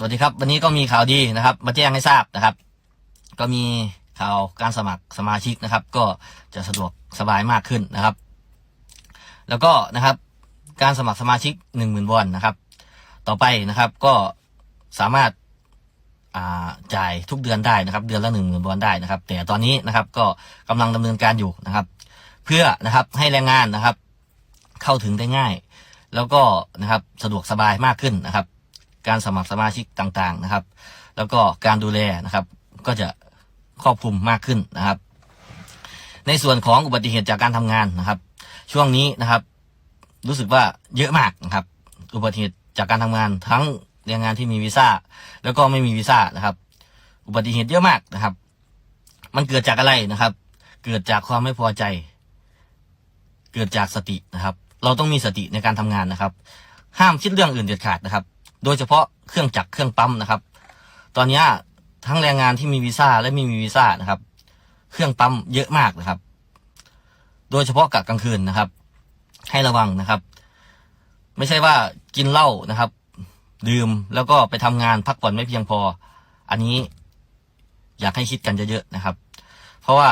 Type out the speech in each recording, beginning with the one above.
สวัสดีครับ วันนี้ก็มีข่าวดีนะครับ มาแจ้งให้ทราบนะครับ ก็มีข่าวการสมัครสมาชิกนะครับ ก็จะสะดวกสบายมากขึ้นนะครับ แล้วก็นะครับ การสมัครสมาชิกหนึ่งหมื่นวอนนะครับ ต่อไปนะครับก็สามารถาจ่ายทุกเดือนได้นะครับ เดือนละหนึ่งหมื่นวอนได้นะครับ แต่ตอนนี้นะครับก็กำลังดำเนินการอยู่นะครับ เพื่อนะครับให้แรงงานนะครับ เข้าถึงได้ง่าย แล้วก็นะครับสะดวกสบายมากขึ้นนะครับ การสมัครสมาชิกต่างๆนะครับ แล้วก็การดูแลนะครับ ก็จะครอบคลุมมากขึ้นนะครับ ในส่วนของอุบัติเหตุจากการทำงานนะครับ ช่วงนี้นะครับ รู้สึกว่าเยอะมากนะครับ อุบัติเหตุจากการทำงานทั้งแรงงานที่มีวีซ่าแล้วก็ไม่มีวีซ่านะครับ อุบัติเหตุเยอะมากนะครับ มันเกิดจากอะไรนะครับ เกิดจากความไม่พอใจ เกิดจากสตินะครับ เราต้องมีสติในการทำงานนะครับ ห้ามคิดเรื่องอื่นเด็ดขาดนะครับ โดยเฉพาะเครื่องจักรเครื่องปั๊มนะครับ ตอนนี้ทั้งแรงงานที่มีวีซ่าและไม่มีวีซ่านะครับ เครื่องปั๊มเยอะมากนะครับ โดยเฉพาะกะกลางคืนนะครับ ให้ระวังนะครับ ไม่ใช่ว่ากินเหล้านะครับ ดื่มแล้วก็ไปทำงานพักผ่อนไม่เพียงพอ อันนี้อยากให้คิดกันเยอะๆนะครับ เพราะว่า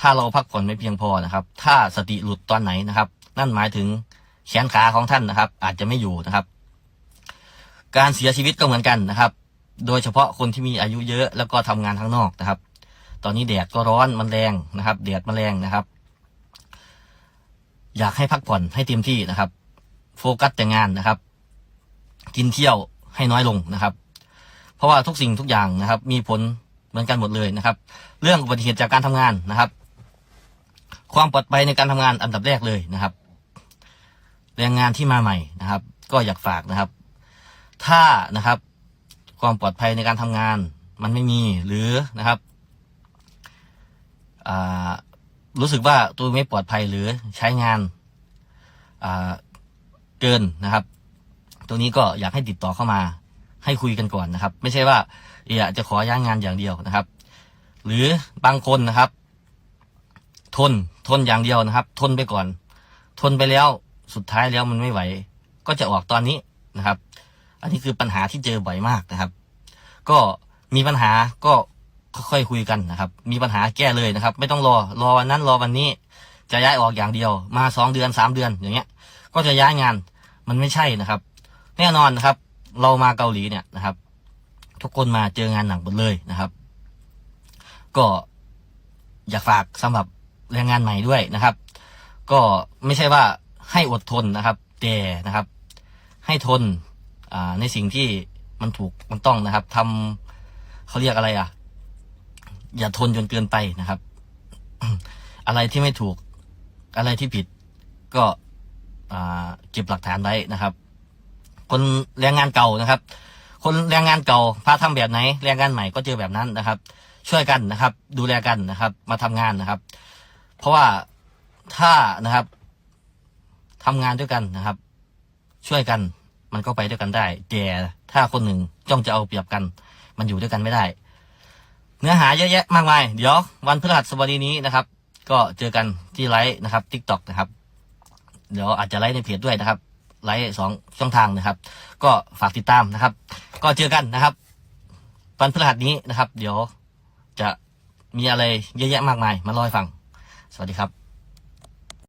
ถ้าเราพักผ่อนไม่เพียงพอนะครับ ถ้าสติหลุดตอนไหนนะครับ นั่นหมายถึงแขนขาของท่านนะครับ อาจจะไม่อยู่นะครับ การเสียชีวิตก็เหมือนกันนะครับ โดยเฉพาะคนที่มีอายุเยอะแล้วก็ทำงานข้างนอกนะครับ ตอนนี้แดดก็ร้อนมันแรงนะครับแดดมันแรงนะครับ อยากให้พักผ่อนให้เต็มที่นะครับ โฟกัสแต่งานนะครับ กินเที่ยวให้น้อยลงนะครับ เพราะว่าทุกสิ่งทุกอย่างนะครับ มีผลเหมือนกันหมดเลยนะครับ เรื่องอุบัติเหตุจากการทำงานนะครับ ความปลอดภัยในการทำงานอันดับแรกเลยนะครับ แรงงานที่มาใหม่นะครับ ก็อยากฝากนะครับ ถ้านะครับ ความปลอดภัยในการทำงาน มันไม่มีหรือนะครับรู้สึกว่าตัวไม่ปลอดภัยหรือใช้งานาเกินนะครับ ตรงนี้ก็อยากให้ติดต่อเข้ามาให้คุยกันก่อนนะครับ ไม่ใช่ว่าอยากจะขอย้างงานอย่างเดียวนะครับ หรือบางคนนะครับ ทนทนอย่างเดียวนะครับ ทนไปก่อน ทนไปแล้วสุดท้ายแล้วมันไม่ไหว ก็จะออกตอนนี้นะครับ อันนี้คือปัญหาที่เจอบ่อยมากนะครับ ก็มีปัญหาก็ค่อยๆคุยกันนะครับ มีปัญหาแก้เลยนะครับ ไม่ต้องรอรอวันนั้นรอวันนี้ จะย้ายออกอย่างเดียว มาสองเดือนสามเดือนอย่างเงี้ย ก็จะย้ายงานมันไม่ใช่นะครับ แน่นอนนะครับ เรามาเกาหลีเนี่ยนะครับ ทุกคนมาเจองานหนักหมดเลยนะครับ ก็อยากฝากสำหรับแรงงานใหม่ด้วยนะครับ ก็ไม่ใช่ว่าให้อดทนนะครับ แต่นะครับ ให้ทน ในสิ่งที่มันถูกมันต้องนะครับทำเขาเรียกอะไรอะ อย่าทนจนเกินไปนะครับ อะไรที่ไม่ถูก อะไรที่ผิด ก็เก็บหลักฐานไว้นะครับ คนแรงงานเก่านะครับ คนแรงงานเก่าพาทำแบบไหนแรงงานใหม่ก็เจอแบบนั้นนะครับ ช่วยกันนะครับ ดูแลกันนะครับ มาทำงานนะครับ เพราะว่าถ้านะครับทำงานด้วยกันนะครับ ช่วยกัน มันก็ไปด้วยกันได้ แต่ถ้าคนหนึ่งจ้องจะเอาเปรียบกัน มันอยู่ด้วยกันไม่ได้ เนื้อหาเยอะแยะมากมาย เดี๋ยววันพฤหัสบดีนี้นะครับ ก็เจอกันที่ไลฟ์นะครับทิกตอกนะครับ เดี๋ยวอาจจะไลฟ์ในเพจด้วยนะครับ ไลฟ์สองช่องทางนะครับ ก็ฝากติดตามนะครับ ก็เจอกันนะครับ วันพฤหัสนี้นะครับ เดี๋ยวจะมีอะไรเยอะแยะมากมาย มาเล่าให้ฟัง สวัสดีครับ